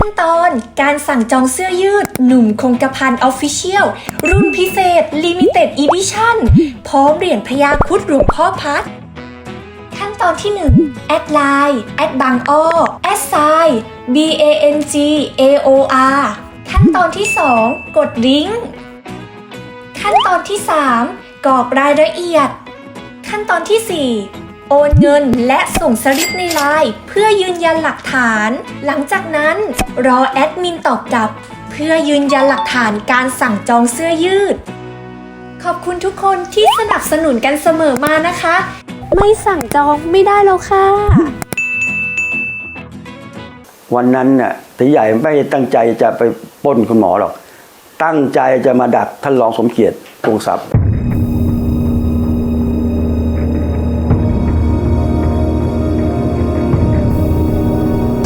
ขั้นตอนการสั่งจองเสื้อยืด หนุ่มคงกระพันออฟฟิเชียลรุ่นพิเศษ Limited Edition พร้อมเหรียญพญาคุดหลวงพ่อพัด ขั้นตอนที่ 1 แอดไลน์แอดบางอ้อแอดไซ B A N G A O R ขั้นตอนที่ 2 กดลิงก์ขั้นตอนที่ 3 กรอกรายละเอียด ขั้นตอนที่ 4 โอนเงินและส่งสลิปในไลน์เพื่อยืนยันหลักฐาน หลังจากนั้นรอแอดมินตอบกลับ เพื่อยืนยันหลักฐานการสั่งจองเสื้อยืด ขอบคุณทุกคนที่สนับสนุนกันเสมอมานะคะ ไม่สั่งจองไม่ได้แล้วค่ะ วันนั้นน่ะตีใหญ่ไม่ตั้งใจจะไปปล้นคุณหมอหรอก ตั้งใจจะมาดักท่านรองสมเกียรติกงทรัพย์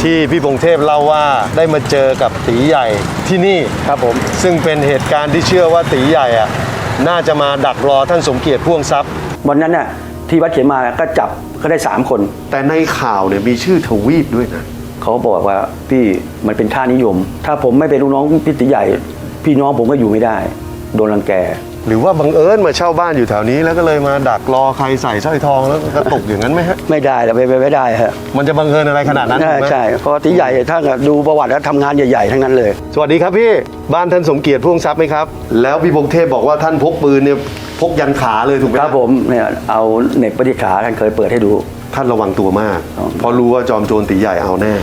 ที่พี่พงเทพเล่าว่าได้มาเจอกับตีใหญ่ที่นี่ครับผม ซึ่งเป็นเหตุการณ์ที่เชื่อว่าตีใหญ่อะน่าจะมาดักรอท่านสมเกียรติพ่วงทรัพย์ วันนั้นน่ะที่วัดเขมาก็จับก็ได้สามคน แต่ในข่าวเนี่ยมีชื่อทวีปด้วยนะเขาบอกว่าพี่มันเป็นค่านิยม ถ้าผมไม่เป็นลูกน้องพี่ตีใหญ่ พี่น้องผมก็อยู่ไม่ได้ โดนรังแก หรือว่าบังเอิญมาเช่าบ้านอยู่แถวนี้ แล้วก็เลยมาดักรอใครใส่สร้อยทองแล้วก็ตกอย่างนั้นไหมฮะไม่ได้แล้วไปไปไม่ได้ฮะมันจะบังเอิญอะไรขนาดนั้นใช่ถูกไหมใช่เพราะตีใหญ่ถ้าเกิดดูประวัติแล้วทำงานใหญ่ๆทั้งนั้นเลย สวัสดีครับพี่บ้านท่านสมเกียรติพ่วงทรัพย์ไหมครับแล้วพี่พงเทพบอกว่าท่านพกปืนเนี่ยพกยันขาเลยถูกไหมครับผมเนี่ยเอาเหน็บปฏิขาท่านเคยเปิดให้ดูท่านระวังตัวมากอ๋อเพราะรู้ว่าจอมโจรตีใหญ่เอาแน่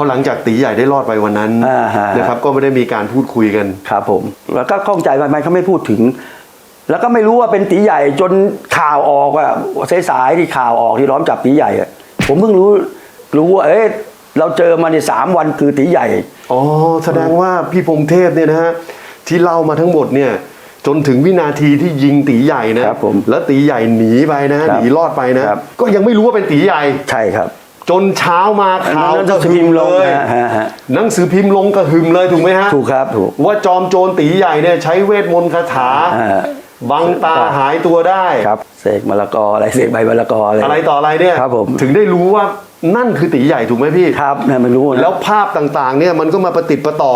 อหลังจากตีใหญ่ได้รอดไปวันนั้นอ่าฮะ นะครับก็ไม่ได้มีการพูดคุยกัน ครับผม แล้วก็ข้องใจว่าทำไมเขาไม่พูดถึง แล้วก็ไม่รู้ว่าเป็นตีใหญ่จนข่าวออกอะสายๆที่ข่าวออกที่ล้อมจับตีใหญ่อะผมเพิ่งรู้รู้ว่าเอ๊ะเราเจอมาในสามวันคือตีใหญ่ อ๋อแสดงว่าพี่พงเทพเนี่ยนะฮะที่เล่ามาทั้งหมดเนี่ยจนถึงวินาทีที่ยิงตีใหญ่นะครับผมแล้วตีใหญ่หนีไปนะครับหนีรอดไปนะครับ ก็ยังไม่รู้ว่าเป็นตีใหญ่ ใช่ครับ จนเช้ามาข่าวหนังสือพิมพ์ลงเลยนะฮะฮะหนังสือพิมพ์ลงกระหึ่มเลยถูกไหมฮะถูกครับถูกว่าจอมโจรตีใหญ่เนี่ยใช้เวทมนต์คาถาอ่าบังตาหายตัวได้ครับเสกมะละกออะไรเสกใบมะละกออะไรอะไรต่ออะไรเนี่ยครับผมถึงได้รู้ว่านั่นคือตีใหญ่ถูกไหมพี่ครับเนี่ยไม่รู้นะแล้วภาพต่างๆเนี่ยมันก็มาประติดประต่อ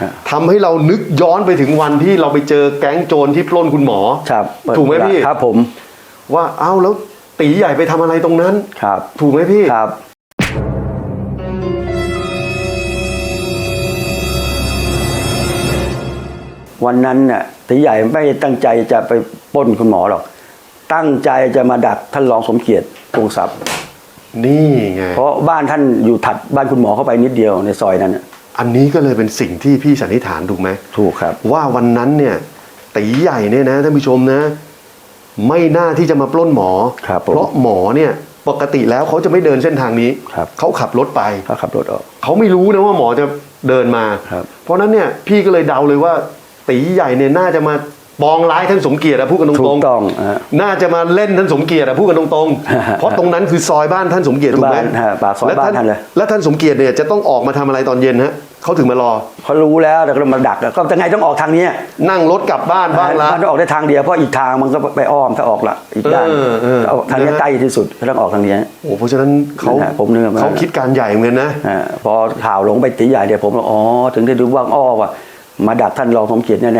ครับทำให้เรานึกย้อนไปถึงวันที่เราไปเจอแก๊งโจรที่ปล้นคุณหมอครับถูกไหมพี่ครับผม ว่าเอ้าแล้ว ตีใหญ่ไปทำอะไรตรงนั้น ครับ ถูกไหมพี่ ครับ วันนั้นน่ะตีใหญ่ไม่ได้ตั้งใจจะไปปล้นคุณหมอหรอก ตั้งใจจะมาดักท่านรองสมเกียรติกงทรัพย์นี่ไง เพราะบ้านท่านอยู่ถัดบ้านคุณหมอเข้าไปนิดเดียวในซอยนั้นน่ะอันนี้ก็เลยเป็นสิ่งที่พี่สันนิษฐานถูกไหม ถูกครับ ว่าวันนั้นเนี่ยตีใหญ่เนี่ยนะท่านผู้ชมนะ ไม่น่าที่จะมาปล้นหมอ ครับผมเพราะหมอเนี่ยปกติแล้วเขาจะไม่เดินเส้นทางนี้ ครับ เขาขับรถไป เขาขับรถออก เขาไม่รู้นะว่าหมอจะเดินมา ครับ เพราะฉะนั้นเนี่ยพี่ก็เลยเดาเลยว่าตีใหญ่เนี่ยน่าจะมา ปองร้ายท่านสมเกียรติอะพูดกันตถูรกงต้องฮะๆน่าจะมาเล่นท่านสมเกียรติอะพูดกันตรงๆ เพราะตรงนั้นคือซอยบ้านท่านสมเกียรติถูกไหมบ้านฮะปากซอยและบ้านท่านเลย และท่านสมเกียรติเนี่ยจะต้องออกมาทำอะไรตอนเย็นฮะเขาถึงมารอ เขารู้แล้วแต่ก็มาดักก็จะไงต้องออกทางเนี้ยนั่งรถกลับบ้านบ้างละ มันต้องออกได้ทางเดียวเพราะอีกทางมันก็ไปอ้อมถ้าออกละอีกด้านเออเออ เอาทางนี้นะฮะใกล้ที่สุดก็ต้องออกทางนี้โอ้เพราะฉะนั้นเขานั่นแหละผมนึกว่า เขาคิดการใหญ่เหมือนกันนะ อ่าพอข่าวลงไปตีใหญ่เดี๋ยวผมว่าอ๋อถึงได้ดูว่าอ้อว่ามาดักท่านรองสมเกียรติแน่แ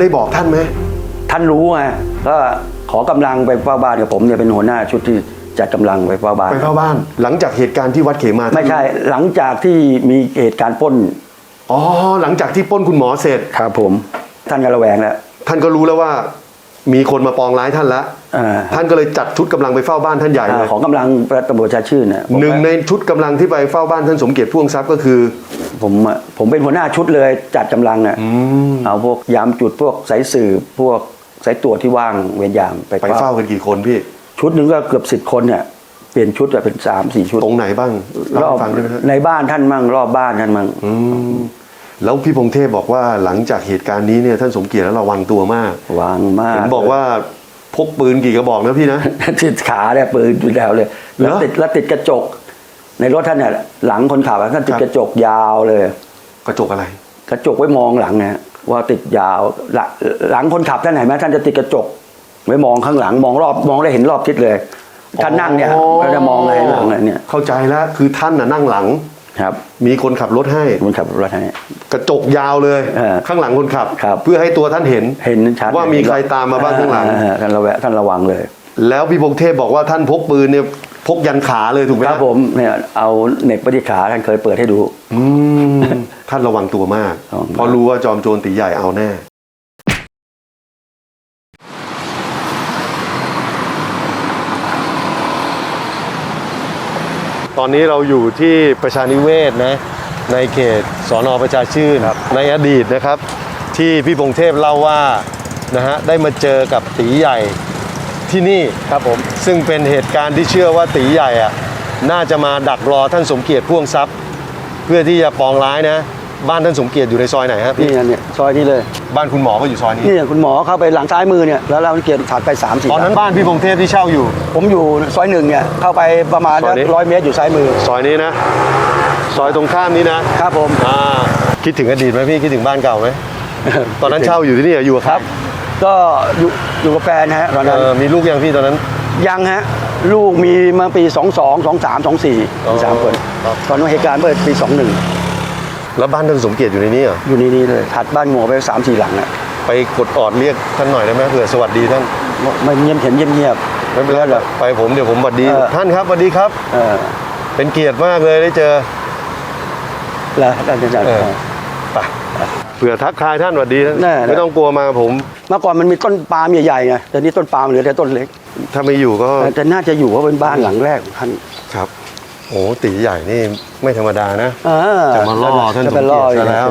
ได้บอกท่านไหมๆท่านรู้ไงก็ขอกำลังไปเฝ้าบ้านกับผมเนี่ยเป็นหัวหน้าชุดที่จัดกำลังไปเฝ้าบ้านไปเข้าบ้าน หลังจากเหตุการณ์ที่วัดเขมาไม่ใช่ หลังจากที่มีเหตุการณ์ปล้นอ๋อหลังจากที่ปล้นคุณหมอเสร็จครับผม ท่านก็ระแวงแล้วท่านก็รู้แล้วว่า มีคนมาปองร้ายท่านละอ่าท่านก็เลยจัดชุดกำลังไปเฝ้าบ้านท่านใหญ่เลอ่ายของกำลังตำรวจชาชื่นน่ะผมหนึ่งในชุดกำลังที่ไปเฝ้าบ้านท่านสมเกียรติพ่วงทรัพย์ก็คือ ผมอะผมเป็นหัวหน้าชุดเลยจัดกำลังอะเอาพวกยามจุดพวกสายสืบพวกสายตรวจที่ว่างเวรยามไปไปเฝ้ากันกี่คนพี่ ชุดหนึ่งก็เกือบสิบคนเนี่ยเปลี่ยนชุดอะเป็นสามสี่ชุดตรงไหนบ้างรเล่าอบให้ฟังได้ไหมฮะในบ้านท่านมั่งรอบบ้านท่านมั่งอืมแล้วพี่พงเทพบอกว่าหลังจากเหตุการณ์นี้เนี่ยท่านสมเกียรติแล้วระวังตัวมากวางมากเห็นบอกว่าพกปืนกี่กระบอกนะพี่นะติดขาเนี่ยปืนอยู่แล้วเลยแล้วเหรอติดแล้วติดกระจก ในรถท่านเนี่ยหลังคนขับอะท่านติดครับกระจกยาวเลย กระจกอะไร กระจกไว้มองหลังนะว่าติดยาวหลังหลังคนขับท่านเห็นไหมท่านจะติดกระจก ไว้มองข้างหลังมองรอบมองได้เห็นรอบทิศเลยท่านนั่งเนี่ยอ๋อก็จะมองเห็นหลังเลยเนี่ยเข้าใจแล้วคือท่านน่ะนั่งหลังครับ มีคนขับรถให้คนขับรถให้กระจกยาวเลยเออข้างหลังคนขับครับ เพื่อให้ตัวท่านเห็นเห็นชัดว่ามีใครตามมาบ้างข้างหลังเออท่านระแวะท่านระวังเลย แล้วพี่พงเทพบอกว่าท่านพกปืนเนี่ย พกยันขาเลยถูกไหมครับผมเนี่ยเอาเหน็บไปที่ขาท่านเคยเปิดให้ดูอืมท่านระวังตัวมากระวังมาก เพราะรู้ว่าจอมโจรตีใหญ่เอาแน่ตอนนี้เราอยู่ที่ประชานิเวศนะในเขตสอนอประชาชื่น ในอดีตนะครับ ที่พี่พงเทพเล่าว่านะฮะได้มาเจอกับตีใหญ่ ที่นี่ครับผมซึ่งเป็นเหตุการณ์ที่เชื่อว่าตีใหญ่อะน่าจะมาดักรอท่านสมเกียรติพ่วงทรัพย์ เพื่อที่จะปองร้ายนะ บ้านท่านสมเกียรติอยู่ในซอยไหนฮะพี่นี่เนี่ยซอยนี้เลยบ้านคุณหมอก็อยู่ซอยนี้นี่คุณหมอเข้าไปหลังซ้ายมือเนี่ยแล้วเราเกียรติถัดไป3ามสี่ตอนนั้นบ้านพี่พงเทพที่เช่าอยู่ ผมอยู่ซอยหนึ่งเนี่ยเข้าไปประมาณซอยนี้ ร้อยเมตรอยู่ซ้ายมือซอยนี้นะ ซอยตรงข้ามนี้นะครับผม อ่าคิดถึงอดีตไหมพี่คิดถึงบ้านเก่าไหมตอนนั้นเช่าอยู่ที่นี่เหรออยู่กับใคครับ ก็อยู่อยู่กับแฟนฮะตอนนั้นเออมีลูกยังพี่ตอนนั้น ยังฮะ ลูกมีมาปี 2 2 2 3 2 4อ๋อสามคนครับ ตอนนั้นเหตุการณ์เมื่อปีแล้วบ้านท่านสมเกียรติอยู่ในนี้เหรอ21อยู่นี่นี่เลยถัดบ้านหมอไป3ามสี่หลังอะไปกดออดเรียกท่านหน่อยได้ไหมเผื่อสวัสดีท่านไม่เงียบเห็นเงียบเงียบไม่เป็นไรหรอกไปผมเดี๋ยวผมสวัสดี เออ ท่านครับสวัสดีครับเออเป็นเกียรติมากเลยได้เจอ แล้วท่านจะจัดเออไป เผื่อทักทายท่านสวัสดีท่านแน่ไม่ต้องกลัวมากับผม เมื่อก่อนมันมีต้นปาล์มใหญ่ๆไงแต่นี่ต้นปาล์มเหลือแต่ต้นเล็ก ถ้าไม่อยู่ก็แต่น่าจะอยู่เพราะเป็นบ้านหลังแรกของท่านครับโอ้ตีใหญ่นี่ไม่ธรรมดานะ เออจะมาล่อท่านจะไปล่อสมเกียรติซะแล้ว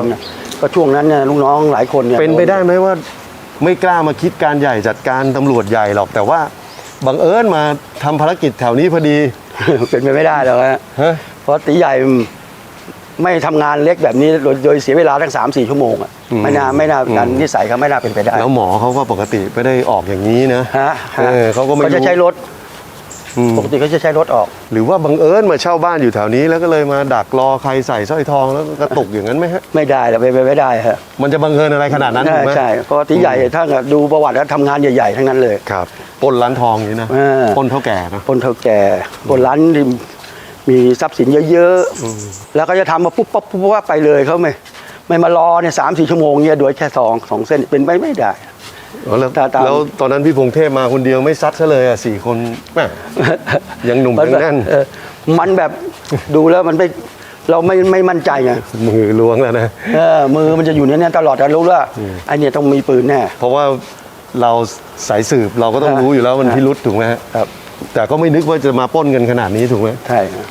ก็ช่วงนั้นเนี่ยลูกน้องหลายคนเนี่ยเป็นไปได้ไหมว่า ไม่กล้ามาคิดการใหญ่จัดการตำรวจใหญ่หรอกแต่ว่าบังเอิญมาทำภารกิจแถวนี้พอดี เป็นไปไม่ได้หรอกฮะฮะเพราะตีใหญ่ ไม่ทำงานเล็กแบบนี้โดยโดยเสียเวลาทั้งสามสี่ชั่วโมงอะอืมไม่น่าไม่น่าอืมการนิสัยเขาไม่น่าเป็นไปได้แล้วหมอเขาก็ปกติไม่ได้ออกอย่างนี้นะฮะฮะเออเขาก็ไม่เขาจะรู้ใช้รถอืมปกติเขาจะใช้รถออก หรือว่าบังเอิญมาเช่าบ้านอยู่แถวนี้ แล้วก็เลยมาดักรอใครใส่สร้อยทองแล้วก็กระตุกอย่างนั้นไหมฮะไม่ได้หรอกเป็นไปไม่ได้ฮะมันจะบังเอิญอะไรขนาดนั้นถูกไหมใช่เพราะตีใหญ่ถ้าดูประวัติแล้วทำงานใหญ่ๆทั้งนั้นเลย ครับปล้นร้านทองอย่างนี้นะเออ ปล้นเท่าแก่นะ คนเท่าแก่คนร้านที่มี ทรัพย์สินเยอะๆ แล้วก็จะทำมาปุ๊บปั๊บปุ๊บปั๊บไปเลยเขาไม่ไม่มารอเนี่ยสามสี่ชั่วโมงเนี่ยโดยแค่สองสองเส้นเป็นไปไม่ได้ อ๋อแล้วตาตาม แล้วตอนนั้นพี่พงเทพมาคนเดียวไม่ซัดซะเลยอะสี่คนแม่ยังหนุ่มยังแน่นเออมันแบบดูแล้วมันไม่เราไม่ไม่มั่นใจไงมือล้วงแล้วนะ เออมือมันจะอยู่ในนี้ตลอดแต่รู้ว่าไอเนี่ยต้องมีปืนแน่ เพราะว่าเราสายสืบเราก็ต้องอ่ารู้อยู่แล้วมันอ่าพิรุษถูกไหมฮะ ครับ แต่ก็ไม่นึกว่าจะมาปล้นกันขนาดนี้ถูกไหมใช่ครับ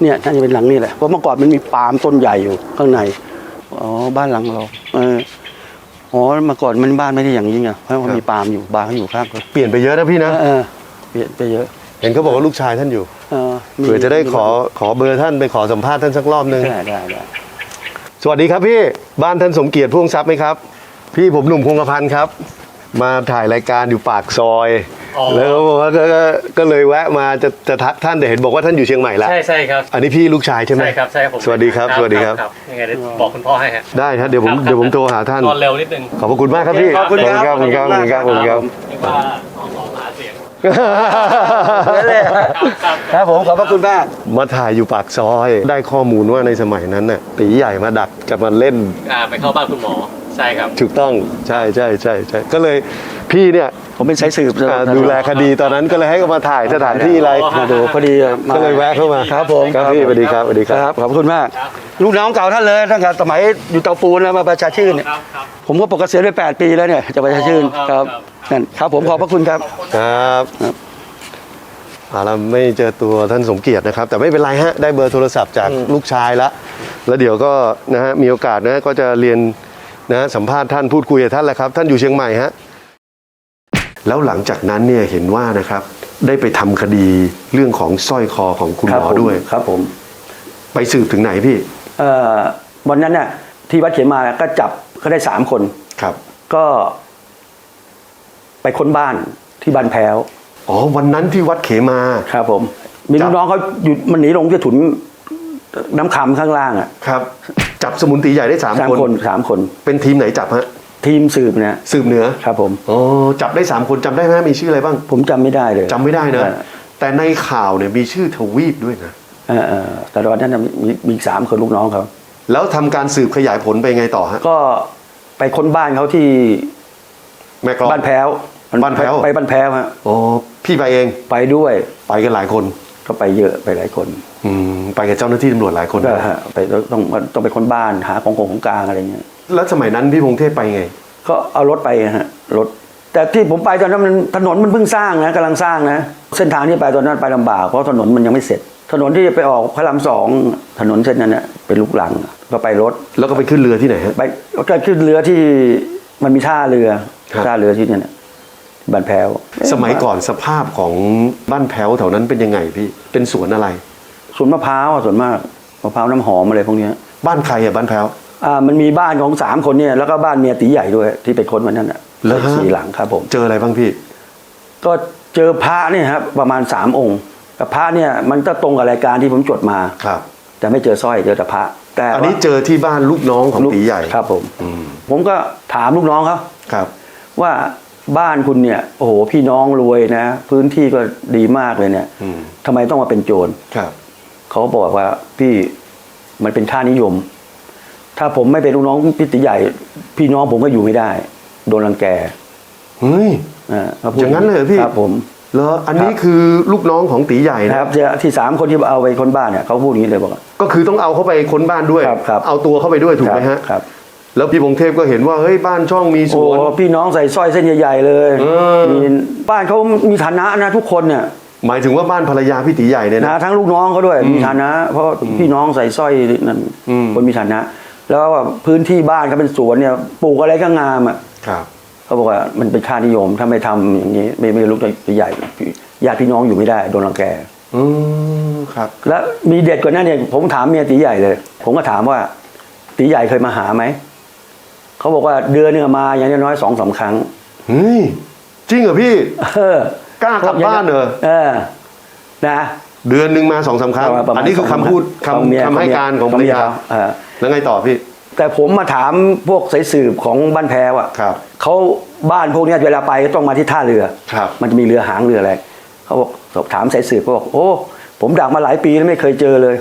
เนี่ยท่านจะเป็นหลังนี่แหละเพราะเมื่อก่อนมันมีปาล์มต้นใหญ่อยู่ข้างในอ๋อบ้านหลังเราเอออ๋อเมื่อก่อนมันบ้านไม่ได้อย่างนี้ไงเพราะว่ามีปาล์มอยู่บ้านเขาอยู่ข้างกันเปลี่ยนไปเยอะนะพี่นะเออเปลี่ยนไปเยอะ เห็นเขาบอกว่าลูกชายท่านอยู่เออมีเผื่อจะได้ขอขอเบอร์ท่านไปขอสัมภาษณ์ท่านสักรอบนึง ได้ได้ได้สวัสดีครับพี่บ้านท่านสมเกียรติพ่วงทรัพย์ไหมครับ พี่ผมหนุ่มคงกระพันธ์ครับ มาถ่ายรายการอยู่ปากซอย แล้วเขาบอกว่าก็ก็ก็เลยแวะมาจะจะทักท่านแต่เห็นบอกว่าท่านอยู่เชียงใหม่แล้วใช่ใช่ครับอันนี้พี่ลูกชายใช่ไหมใช่ครับใช่ครับผมสวัสดีครับสวัสดีครับยังไงเดี๋ยวบอกคุณพ่อให้ฮะได้ครับเดี๋ยวผมครับเดี๋ยวผมโทรหาท่านนอนเร็วนิดนึงขอบพระคุณมากครับพี่ขอบคุณครับขอบคุณครับขอบคุณครับขอบคุณครับนึกว่าออกออกหาเสียง นั่นแหละครับครับครับผมขอบพระคุณมาก มาถ่ายอยู่ปากซอย ได้ข้อมูลว่าในสมัยนั้นน่ะตีใหญ่มาดักจะมาเล่น อ่าไปเข้าบ้านคุณหมอ ใช่ครับ ถูกต้องใช่ใช่ใช่ใช่ก็เลยพี่เนี่ยผมเป็นสายสืบอ่าดูแลคดีตอนนั้นก็เลยให้เขามาถ่ายสถานที่อะไรอ๋อมาดูพอดีมาก็เลยแวะเข้ามาครับผมครับพี่สวัสดีครับสวัสดีครับขอบคุณมาก ลูกน้องเก่าท่านเลยตั้งแต่สมัยอยู่เตาปูนแล้วมาประชาชื่นเนี่ยครับครับ ผมก็ปกเกษียณไป8ปีแล้วเนี่ยจะประชาชื่นอ๋อคครัรับบครับนั่นครับผมขอบพระคุณครับ ครับเอาละไม่เจอตัวท่านสมเกียรตินะครับ แต่ไม่เป็นไรฮะได้เบอร์โทรศัพท์จากลูกชายละแล้วเดี๋ยวก็นะฮะมีโอกาสนะก็จะเรียนนะฮะสัมภาษณ์ท่านพูดคุยกับท่านแหละครับ ท่านอยู่เชียงใหม่ฮะแล้วหลังจากนั้นเนี่ยเห็นว่านะครับ ได้ไปทำคดีเรื่องของสร้อยคอของคุณครัหมอผมด้วย ครับผมไปสืบถึงไหนพี่เอ่อวันนั้นน่ะ ที่วัดเขมาก็จับก็ได้สามคน ครับ ก็ ไปค้นบ้านที่บ้านแพ้ว อ๋อวันนั้นที่วัดเขมาครับผมมีจัลูบกน้องเขาหยุดมันหนีลงที่ถุนน้ำคำข้างล่างอะครับ จับสมุนตีใหญ่ได้สามสามคนคนสามคน เป็นทีมไหนจับฮะทีมสืบเนี่ยสืบเหนือครับผมอ๋อจับได้สามคนจำได้ไหมมีชื่ออะไรบ้าง ผมจำไม่ได้เลยจำไม่ได้นะเออแต่ในข่าวเนี่ยมีชื่อทวีปด้วยนะเออเออแต่ตอนนั้นน่ะมีมีมีอีกสามคนลูกน้องเขาแล้วทำการสืบขยายผลไปไงต่อฮะก็ไปค้นบ้านเขาที่แม่กลองบ้านแพ้ว บ้านแพ้วไปบ้านแพ้วฮะอ๋อพี่ไปเองไปด้วยไปกันหลายคนก็ไปเยอะไปหลายคน อืมไปกับเจ้าหน้าที่ตำรวจหลายคนก็นะฮะไปต้องต้องไปค้นบ้านหาของของของกลางอะไรเงี้ยแล้วสมัยนั้นพี่พงเทพไปไง ก็เอารถไปฮะรถ แต่ที่ผมไปตอนนั้นมันถนนมันเพิ่งสร้างนะกำลังสร้างนะเส้นทางที่ไปตอนนั้นไปลำบากเพราะถนนมันยังไม่เสร็จ ถนนที่ไปออกพระรามสองถนนเส้นนั้นเนี่ยเป็นลูกหลังก็ไปรถแล้วก็ไปขึ้นเรือที่ไหนฮะไปก็ขึ้นเรือที่มันมีท่าเรือครับท่าเรือที่เนี่ยนะ บ้านแพ้วสมัยก่อนสภาพของบ้านแพ้วแถวนั้นเป็นยังไงพี่เป็นสวนอะไรสวนมะพร้าวอะส่วนมากมะพร้าวน้ำหอมอะไรพวกเนี้ยบ้านใครอะบ้านแพ้วอ่ามันมีบ้านของสามคนเนี่ยแล้วก็บ้านเมียตีใหญ่ด้วยที่ไปค้นวันนั้นอะเหรอฮะ สี่หลังครับผม เจออะไรบ้างพี่ ก็เจอพระเนี่ยครับประมาณสามองค์แต่พระเนี่ยมันก็ตรงกับรายการที่ผมจดมา ครับ แต่ไม่เจอสร้อยเจอแต่พระ แต่อันนี้เจอที่บ้านลูกน้องของลูกตีใหญ่ครับผม อืมผมก็ถามลูกน้องเขาครับ ว่า บ้านคุณเนี่ยโอ้โหพี่น้องรวยนะ พื้นที่ก็ดีมากเลยเนี่ยอืมทำไมต้องมาเป็นโจรครับ เขาบอกว่าพี่มันเป็นค่านิยม ถ้าผมไม่เป็นลูกน้องพี่ตีใหญ่ พี่น้องผมก็อยู่ไม่ได้ โดนรังแกเฮ้ย อ่าเขาพูดอย่างนั้นเลยเหรอพี่ ครับผมเหรออันนี้ครับ คือลูกน้องของตีใหญ่นะนะครับที่สามคนที่เอาไปค้นบ้านเนี่ยเขาพูดอย่างนี้เลยบอกว่า ก็คือต้องเอาเข้าไปค้นบ้านด้วย ครับครับเอาตัวเข้าไปด้วยถูกไหมฮะ ครับ แล้วพี่พงเทพก็เห็นว่าเฮ้ยบ้านช่องมีสโอ้วน พี่น้องใส่สร้อยเส้นใหญ่ๆเลยเออ มีบ้านเขามีฐานะนะทุกคนเนี่ย หมายถึงว่าบ้านภรรยาพี่ตีใหญ่เนี่ยนะ นะทั้งลูกน้องเขาด้วยมีฐานะ เพราะพี่น้องใส่สร้อยนั่นอืม คนมีฐานะ แล้วก็พื้นที่บ้านเขาเป็นสวนเนี่ยปลูกอะไรก็งามอะครับ เขาบอกว่ามันเป็นค่านิยมถ้าไม่ทำอย่างนี้ ไม่ไม่ลูกใหญ่ญาติพี่น้องอยู่ไม่ได้โดนรังแก อืมครับ แล้วมีเด็ดกว่านั้นเนี่ยผมถามเมียตีใหญ่เลย ผมก็ถามว่าตีใหญ่เคยมาหาไหม เขาบอกว่าเดือนหนึงมาอย่างน้อยๆสองสามครั้งเฮ้ยจริงเหรอพี่เออกล้ากลับบ้านเหรอเออ นะเดือนหนึ่งมาสองสามครั้งประมาณอันนี้คือคำพูดของเมียคำคำให้การของภรรเมียาเขเออแล้วไงต่อพี่แต่ผมมาถามพวกสายสืบของบ้านแพ้วอะครับเขาบ้านพวกเนี้ยเวลาไปก็ต้องมาที่ท่าเรือครับ มันจะมีเรือหางเรืออะไรเขาบอกสอบถามสายสืบเขาบอกโอ้ผมดักมาหลายปีแล้วไม่เคยเจอเลย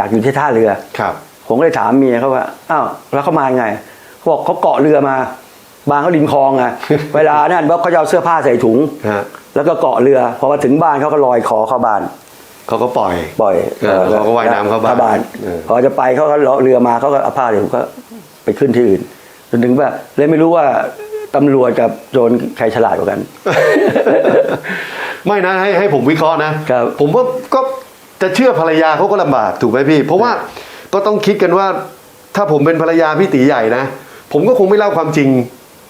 ดักอยู่ที่ท่าเรือครับ ผมก็เลยถามเมียเขาว่าอ้าวแล้วเขามายังไง เขาบอกเขาเกาะเรือมา บางเขาริมคลองไงเวลานั้นเขาจะเอาเสื้อผ้าใส่ถุง ฮะ แล้วก็เกาะเรือ พอมาถึงบ้านเขาก็ลอยคอเข้าบ้าน เขาก็ปล่อย ปล่อยเออเขาก็ว่ายน้ำเข้าบ้านเออ พอจะไปเขาก็เลาะเรือมาเขาก็เอาผ้าเดี๋ยวก็ไปขึ้นที่อื่นจนถึงว่าเลยไม่รู้ว่าตำรวจกับโจรใครฉลาดกว่ากัน ไม่นะให้ให้ผมวิเคราะห์นะครับ ผมว่าก็จะเชื่อภรรยาเขาก็ลำบากถูกไหมพี่ เพราะว่าก็ต้องคิดกันว่า ถ้าผมเป็นภรรยาพี่ตีใหญ่นะ ผมก็คงไม่เล่าความจริง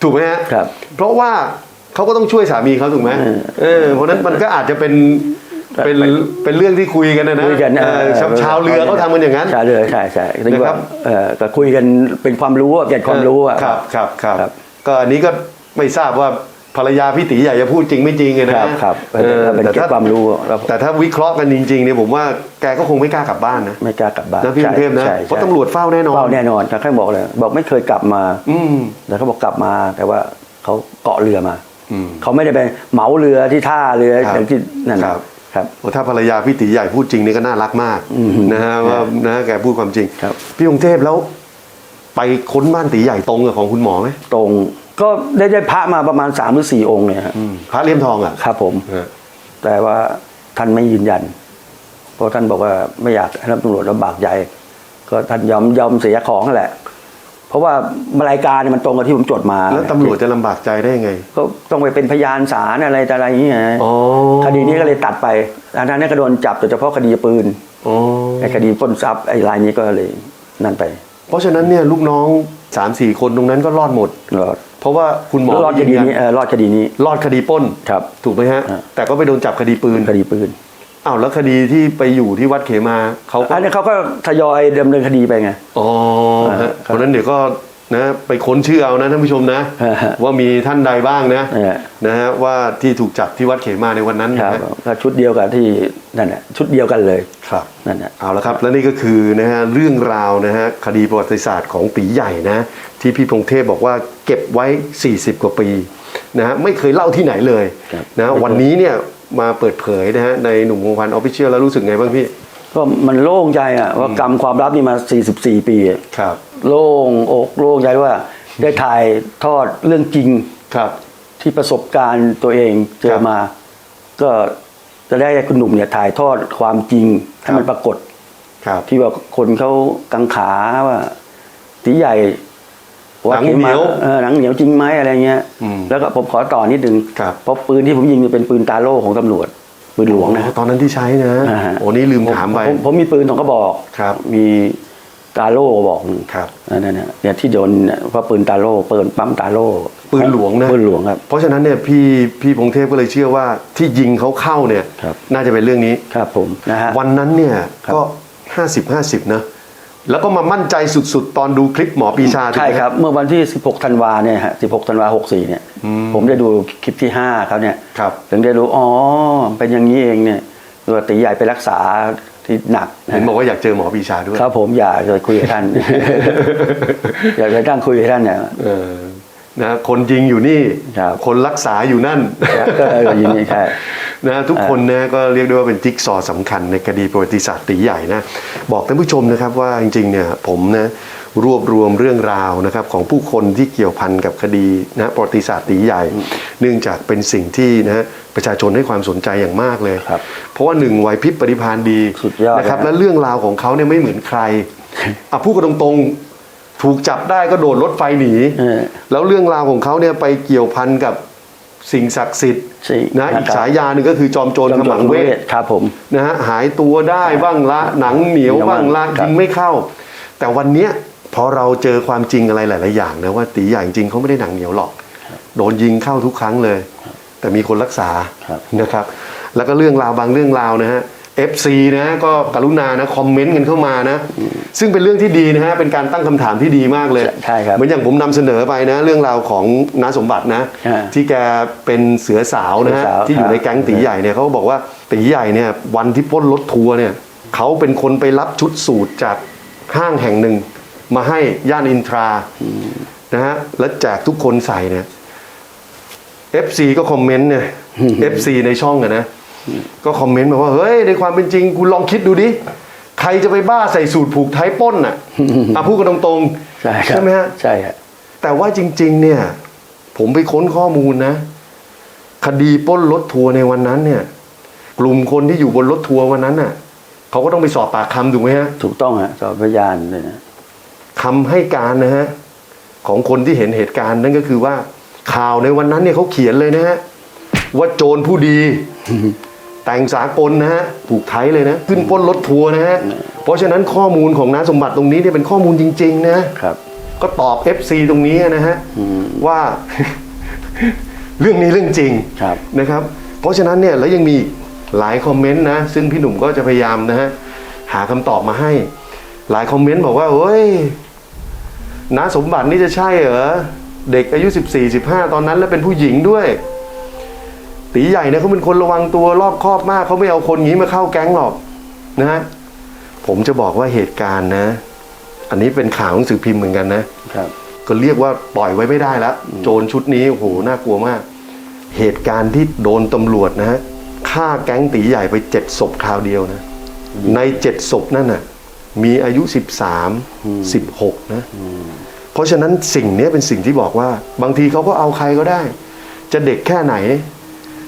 ถูกไหมฮะครับ เพราะว่าเขาก็ต้องช่วยสามีเขาถูกไหมเออเออเพราะฉะนั้นมันก็อาจจะเป็นเป็นเป็นเรื่องที่คุยกันนะนะคุยกันเออชาวชาวเรือเขาทำกันอย่างนั้นชาวเรือใช่ใช่ถึงนะครัว่าบเออก็คุยกันเป็นความรู้อะเก็บความรู้อะครับครับครับครับก็อันนี้ก็ไม่ทราบว่า ภรรยาพี่ตีใหญ่จะพูดจริงไม่จริงไงนะครับครับเออเป็นแต่เก็บถ้าความรู้ครับแต่ถ้าวิเคราะห์กันจริงๆเนี่ยผมว่าแกก็คงไม่กล้ากลับบ้านนะไม่กล้ากลับบ้านนะพี่กรุงเทพนะใช่ใช่เพราะตำรวจเฝ้าแน่นอนเฝ้าแน่นอนแต่แค่บอกเลยบอกไม่เคยกลับมา อืมแต่เขาบอกกลับมา แต่ว่าเขาเกาะเรือมาอืมเขาไม่ได้ไปเหมาเรือที่ท่าเรือครับอย่างที่นั่นครับครับโอ้ถ้าภรรยาพี่ตีใหญ่พูดจริงนี่ก็น่ารักมากอืมนะฮะว่านะแกพูดความจริงครับพี่กรุงเทพแล้ว ไปค้นบ้านตีใหญ่ตรงกับของคุณหมอไหมตรง ก็ได้ได้พระมาประมาณสามหรือสี่องค์เนี่ยฮะพระเลี่ยมทองอะครับผม ฮะแต่ว่าท่านไม่ยืนยัน เพราะท่านบอกว่าไม่อยากให้ตำรวจลำบากใจ ก็ท่านยอมยอมเสียของนั่นแหละ เพเพราะว่ารายการเนี่ยมันตรงกับที่ผมจดมาแล้วตำรวจจะลำบากใจได้ยังไง ก็ต้องไปเป็นพยานศาลอะไรแต่อะไรอย่างเงี้ยอ๋อ คดีนี้ก็เลยตัดไปอันนั้นก็โดนจับโดยเฉพาะคดีปืนอ๋อไอ้คดีปล้นทรัพย์ไอ้รายนี้ก็เลยนั่นไปเพราะฉะนั้นเนี่ยลูกน้องสามสี่คนตรงนั้นก็รอดหมด รอด เพราะว่าคุณหมอรอดคดีนี้เออรอดคดีนี้ รอดคดีปล้นครับ ถูกไหมฮะอ่าแต่ก็ไปโดนจับคดีปืนคดีปืนอ้าวแล้วคดีที่ไปอยู่ที่วัดเขมาเขาก็อันนี้เขาก็ทยอยดำเนินคดีไปไงอ๋ออ่าฮะครับเพราะฉะนั้นเดี๋ยวก็ นะไปค้นชื่อเอานะท่านผู้ชมนะฮะฮะว่ามีท่านใดบ้างนะเออนะฮะว่าที่ถูกจับที่วัดเขมาในวันนั้นคนะรับฮะก็ชุดเดียวกับที่นั่นแหละชุดเดียวกันเลยครับนั่นแหละเอาละครับ และนี่ก็คือนะฮะเรื่องราวนะฮะคดีประวัติศาสตร์ของตีใหญ่นะ ที่พี่พงเทพบอกว่าเก็บไว้ 40 กว่าปีนะฮะไม่เคยเล่าที่ไหนเลยครับนะฮะวันนี้เนี่ยมาเปิดเผยนะฮะในหนุ่มวงพันออฟฟิเชียลแล้วรู้สึกไงบ้างพี่ก็มันโล่งใจอะว่ากรรมความลับนี่มา 44 ปีอะครับ โล่งอกโล่งใจว่าได้ถ่ายทอดเรื่องจริงครับ ที่ประสบการณ์ตัวเองเจครัอบมา ก็จะได้ให้คุณหนุ่มเนี่ยถ่ายทอดความจริงให้มันครับปรากฏครับ ที่ว่าคนเขากังขาว่าตีใหญ่หนังเหนียวเออหนังเหนียวจริงไหมอะไรเงี้ยอืมแล้วก็ผมขอต่อนิดนึงครับเพราะปืนที่ผมยิงเนี่ยเป็นปืนตาโล่ของตำรวจปืนหลวงนะอ๋อตอนนั้นที่ใช้นะอ่าฮะโอ้นี่ลืมถามไปผมผมมีปืนสองกระบอกครับ มี ตาโล่กระบอกหนึ่งครับอันนั่นเนี่ยเนี่ยที่โดนเนี่ยเพราะปืนตาโล่ปืนปั๊มตาโล่ปืนหลวงนะปืนหลวงครับเพราะฉะนั้นเนี่ยพี่พี่พงเทพก็เลยเชื่อว่าที่ยิงเขาเข้าเนี่ยครับน่าจะเป็นเรื่องนี้ครับผมนะฮะวันนั้นเนี่ยครับก็50 50นะแล้วก็มามั่นใจสุดๆ ตอนดูคลิปหมอปีชาถูกใช่ไหมครับ เมื่อวันที่ 16 ธันวาเนี่ยฮะ 16 ธันวา 64 เนี่ย ผมได้ดูคลิปที่5เขาเนี่ยครับถึงได้รู้ อ๋อ เป็นอย่างนี้เองเนี่ย ตัวตีใหญ่ไปรักษาที่หนักะเห็นบอกว่าอยากเจอหมอปีชาด้วยครับผมอยากจะคุยกับท่าน อยากจะตั้งคุยกับท่านเนี่ยเออนะคนยิงอยู่นี่ครับคนรักษาอยู่นั่นก็เอออย่างนี้ใช่นะทุกคนนะก็เรียกได้ว่าเป็นจิ๊กซอว์สำคัญในคดีประวัติศาสตร์ตีใหญ่นะบอกท่านผู้ชมนะครับว่าจริงๆเนี่ยผมนะ รวบรวมเรื่องราวนะครับของผู้คนที่เกี่ยวพันกับคดีนะประวัติศาสตร์ตีใหญ่ เนื่องจากเป็นสิ่งที่นะประชาชนให้ความสนใจอย่างมากเลยครับเพราะว่าหนึ่งไหวพริบปฏิภาณดีสุดยอดนะครับเลยนะและเรื่องราวของเขาเนี่ยไม่เหมือนใครอะพูดกันตรงๆถูกจับได้ก็โดดรถไฟหนีเออแล้วเรื่องราวของเขาเนี่ยไปเกี่ยวพันกับสิ่งศักดิ์สิทธิ์ใช่นะอีกครับฉายาหนึ่งก็คือจอมโจรขมังเวทครับผมนะฮะหายตัวได้บ้างละหนังเหนียวบ้างละครับยิงไม่เข้า แต่วันเนี้ย พอเราเจอความจริงอะไรหลาย ๆ อย่างนะว่าตีใหญ่จริงเขาไม่ได้หนังเหนียวหรอก โดนยิงเข้าทุกครั้งเลย แต่มีคนรักษาครับนะครับ แล้วก็เรื่องราวบางเรื่องราวนะฮะ FC นะก็กรุณานะคอมเมนต์กันเข้ามานะ ซึ่งเป็นเรื่องที่ดีนะฮะเป็นการตั้งคำถามที่ดีมากเลยใช่ครับเหมือนอย่างผมนำเสนอไปนะ เรื่องราวของน้าสมบัตินะอ่าที่แกเป็นเสือสาวนะฮะเสือสาวที่อยู่ในครับแก๊งตีใหญ่เนี่ยเขาก็บอกว่าตีใหญ่เนี่ยวันที่ปล้นรถทัวร์เนี่ยเขาเป็นคนไปรับชุดสูตรจากห้างแห่งหนึ่ง มาให้ย่านอินทรานะฮะแล้วแจกทุกคนใส่เนี่ย FC ก็คอมเมนต์เนี่ย FC ในช่องอะนะ ก็คอมเมนต์มาว่า เฮ้ย ในความเป็นจริงคุณลองคิดดูดิ ใครจะไปบ้าใส่สูตรผูกไทยปล้นอะอะพูดกันตรงๆ ใช่ครับไหมฮะใช่ครับแต่ว่าจริง ๆ เนี่ย ผมไปค้นข้อมูลนะ คดีปล้นรถทัวร์ในวันนั้นเนี่ย กลุ่มคนที่อยู่บนรถทัวร์วันนั้นน่ะเขาก็ต้องไปสอบปากคำถูกไหมฮะ ถูกต้องฮะสอบพยานเลยนะ คำให้การนะฮะของคนที่เห็นเหตุการณ์นั่นก็คือว่าข่าวในวันนั้นเนี่ยเขาเขียนเลยนะฮะว่าโจรผู้ดี แต่งสากลนะฮะผูกไทยเลยนะ ขึ้นปล้นรถทัวร์นะฮะเพราะฉะนั้นข้อมูลของน้าสมบัติตรงนี้เนี่ยเป็นข้อมูลจริง ๆ นะครับ ก็ตอบ FC ตรงนี้นะฮะว่า เรื่องนี้เรื่องจริงครับ นะครับ เพราะฉะนั้นเนี่ยแล้วยังมีอีกหลายคอมเมนต์นะ ซึ่งพี่หนุ่มก็จะพยายามนะฮะหาคำตอบมาให้ หลายคอมเมนต์บอกว่าเฮ้ย น้าสมบัตินี่จะใช่เหรอเด็กอายุ 14 15 ตอนนั้นแล้วเป็นผู้หญิงด้วย ตีใหญ่เนี่ยเขาเป็นคนระวังตัวรอบคอบมากเขาไม่เอาคนงี้มาเข้าแก๊งหรอกนะฮะผมจะบอกว่าเหตุการณ์นะ อันนี้เป็นข่าวหนังสือพิมพ์เหมือนกันนะครับ ก็เรียกว่าปล่อยไว้ไม่ได้แล้วโจรชุดนี้โอ้โหน่ากลัวมาก เหตุการณ์ที่โดนตำรวจนะฮะฆ่าแก๊งตีใหญ่ไปเจ็ดศพคราวเดียวนะ ในเจ็ดศพนั่นน่ะ มีอายุสิบสามสิบหกนะ เพราะฉะนั้นสิ่งเนี้ยเป็นสิ่งที่บอกว่า บางทีเขาก็เอาใครก็ได้ จะเด็กแค่ไหน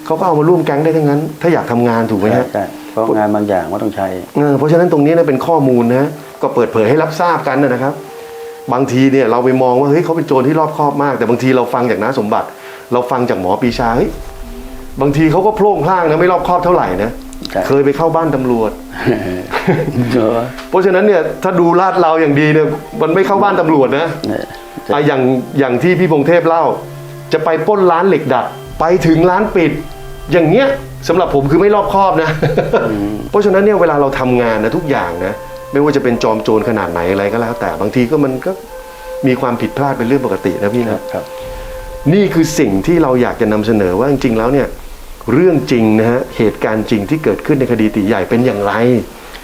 เขาก็เอามาร่วมแก๊งได้ทั้งนั้น ถ้าอยากทำงานถูกไหมใช่ฮะใช่เพราะงานบางอย่างว่าต้องใช้เออเพราะฉะนั้นตรงนี้นะเป็นข้อมูลนะก็เปิดเผยให้รับทราบกันนะครับ บางทีเนี่ยเราไปมองว่าเฮ้ยเขาเป็นโจรที่รอบคอบมาก แต่บางทีเราฟังจากน้าสมบัติ เราฟังจากหมอปีชาเฮ้ยบางทีเขาก็โพล่งพล่างนะไม่รอบคอบเท่าไหร่นะใช่ เคยไปเข้าบ้านตำรวจเออเพราะฉะนั้นเนี่ยถ้าดูลาดเราอย่างดีเนี่ยมันไม่เข้าบ้านตำรวจนะเนี่ยอะอย่างอย่างที่พี่พงเทพเล่า จะไปปล้นร้านเหล็กดัดไปถึงร้านปิด อย่างเงี้ยสำหรับผมคือไม่รอบคอบนะ เพราะฉะนั้นเนี่ยเวลาเราทำงานนะทุกอย่างนะไม่ว่าจะเป็นจอมโจรขนาดไหนอะไรก็แล้ว แต่บางทีก็มันก็มีความผิดพลาดเป็นเรื่องปกตินะพี่นะครับนี่คือสิ่งที่เราอยากจะนำเสนอว่าจริงๆแล้วเนี่ย เรื่องจริงนะฮะเหตุการณ์จริงที่เกิดขึ้นในคดีตีใหญ่เป็นอย่างไร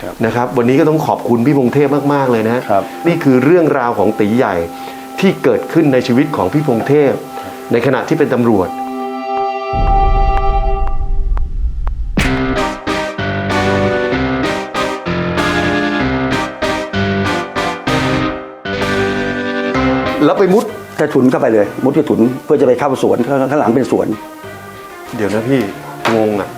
ครับนะครับ วันนี้ก็ต้องขอบคุณพี่พงเทพมากๆเลยนะฮะครับ นี่คือเรื่องราวของตีใหญ่ที่เกิดขึ้นในชีวิตของพี่พงเทพ ในขณะที่เป็นตำรวจแล้วไปมุดใต้ถุนเข้าไปเลย มุดใต้ถุนเพื่อจะไปเข้าสวนข้างข้างหลังเป็นสวน เดี๋ยวนะพี่งงอะ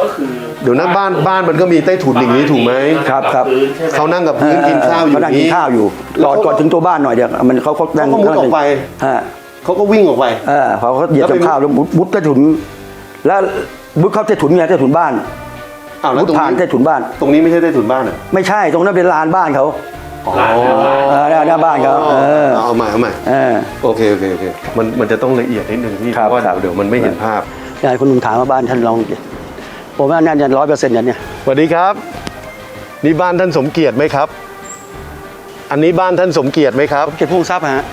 ก็คือเดี๋ยวนะบ้านบ้านมันก็มีใต้ถุนอย่างนี้ถูกไหมครับครับพื้นใช่ไหมเขานั่งกับพื้นกินข้าวอยู่เขานั่งกินข้าวอยู่แล้ก่อนเขาก่อนถึงตัวบ้านหน่อยเดียวมันเขาเขานั่งเขาก็มุดออกไปฮะเขาก็วิ่งออกไปเออพอเขาเหยียบแล้วไปกับข้าวแล้วมุดมุดใต้ถุน แล้วมุดเข้าใต้ถุนไงใต้ถุนบ้านอ้าวแล้มุวดตรงผ่านนี้ใต้ถุนบ้าน ตรงนี้ไม่ใช่ใต้ถุนบ้านอะไม่ใช่ตรงนั้นเป็นลานบ้านเขาอ๋อเออหน้าหน้าบ้านเขาเออเอาใหม่เอาใหม่เออโอเคโอเคโอเคมันมันจะต้องละเอียดนิดนึงพี่ครับเพราะว่าครับเดี๋ยวมันไม่เห็นภาพ ยายคนหนุ่มถามว่าบ้านท่านลองดิผมว่าน่าจะร้อยเปอร์เซ็นต์อย่างเนี้ยสวัสดีครับ นี่บ้านท่านสมเกียรติไหมครับ อันนี้บ้านท่านสมเกียรติไหมครับ เก็บพุ่งทรัพย์ฮะ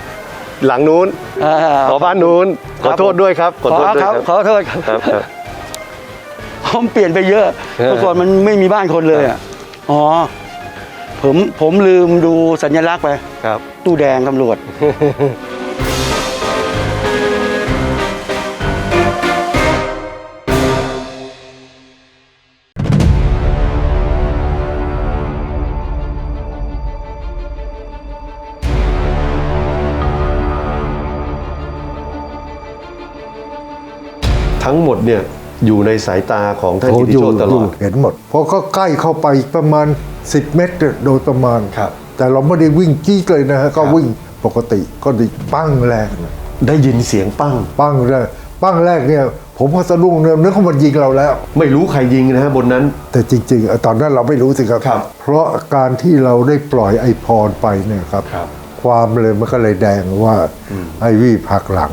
หลังนู้นเออขอบ้านนู้นขอโทษด้วยครับขอโทษด้วยคครัรับบขอโทษครับครับครับ ผมเปลี่ยนไปเยอะเออ เมื่อก่อนมันไม่มีบ้านคนเลยอะอ๋อผมผมลืมดูสัญลักษณ์ไป ครับตู้แดงตำรวจ เนี่ยอยู่ในสายตาของท่านกิติโชตตลอดเห็นหมด เพราะก็ใกล้เข้าไปประมาณ 10 เมตรโดยประมาณครับ แต่เราไม่ได้วิ่งจี้เลยนะฮะก็วิ่งปกติก็ไดิปั้งแรกนะได้ยินเสียงปั้ง ปั้งแรกปั้งแรกเนี่ย ผมก็สะดุ้งเนี่ยนึกว่ามันยิงเราแล้ว ไม่รู้ใครยิงนะฮะบนนั้น แต่จริงๆเอ่อตอนนั้นเราไม่รู้สิครับครับเพราะการที่เราได้ปล่อยไอพรไปเนี่ยครับครับความเลยมันก็เลยแดงว่าไอวี่พักหลัง